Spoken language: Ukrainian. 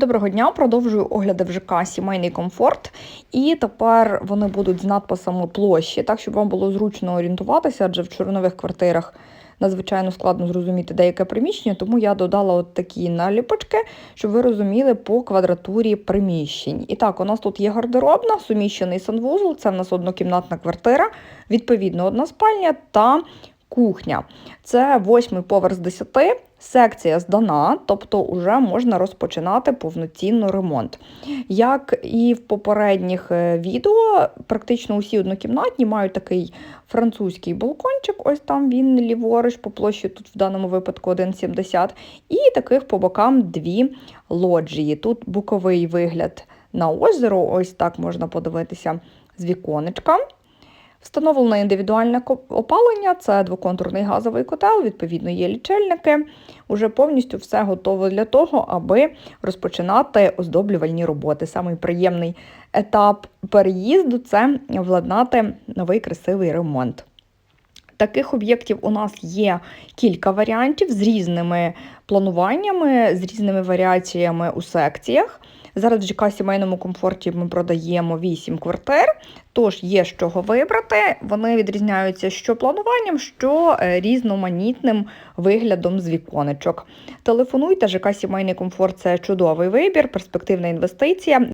Доброго дня, продовжую огляди в ЖК Сімейний комфорт. І тепер вони будуть з надписами площі, так щоб вам було зручно орієнтуватися, адже в чорнових квартирах надзвичайно складно зрозуміти деяке приміщення, тому я додала от такі наліпочки, щоб ви розуміли по квадратурі приміщень. І так, у нас тут є гардеробна, суміщений санвузол, це в нас однокімнатна квартира, відповідно, одна спальня та кухня. Це восьмий поверх з 10, секція здана, тобто вже можна розпочинати повноцінно ремонт. Як і в попередніх е, відео, практично усі однокімнатні мають такий французький балкончик, ось там він ліворуч, по площі тут в даному випадку 1,70, і таких по бокам дві лоджії. Тут боковий вигляд на озеро, ось так можна подивитися з віконечка. Встановлено індивідуальне опалення, це двоконтурний газовий котел, відповідно, є лічильники. Уже повністю все готово для того, аби розпочинати оздоблювальні роботи. Самий приємний етап переїзду це владнати новий красивий ремонт. Таких об'єктів у нас є кілька варіантів з різними плануваннями, з різними варіаціями у секціях. Зараз в ЖК сімейному комфорті ми продаємо 8 квартир, тож є з чого вибрати. Вони відрізняються що плануванням, що е, різноманітним виглядом з віконечок. Телефонуйте, ЖК сімейний комфорт це чудовий вибір, перспективна інвестиція.